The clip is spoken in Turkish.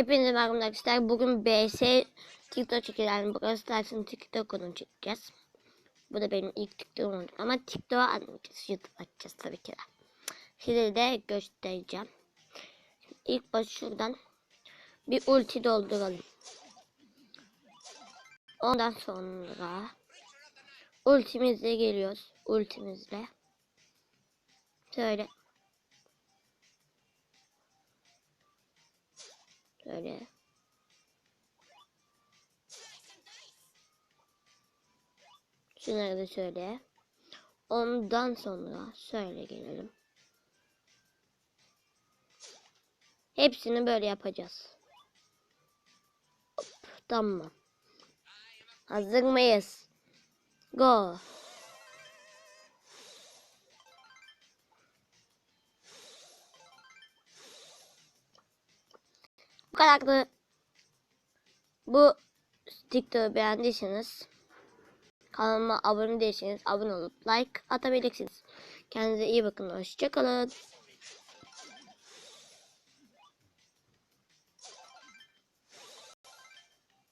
Hepinize merhaba arkadaşlar. Bugün BS TikTok çekilen Brawl Stars'ın TikTok'unu çekeceğiz. Bu da benim ilk TikTok'um olacak. Ama TikTok'a atmayacağız. YouTube açacağız tabii ki de. Size de göstereceğim. İlk baş şuradan bir ulti dolduralım. Ondan sonra ultimizle geliyoruz. Ultimizle. Şöyle Şöyle. Şunları da şöyle. Ondan sonra şöyle gelelim. Hepsini böyle yapacağız. Hop, tamam. Hazır mıyız? Go. Bu kadardı. Bu TikTok'u beğendiyseniz kanalıma abone değilseniz abone olup like atabilirsiniz. Kendinize iyi bakın. Hoşçakalın.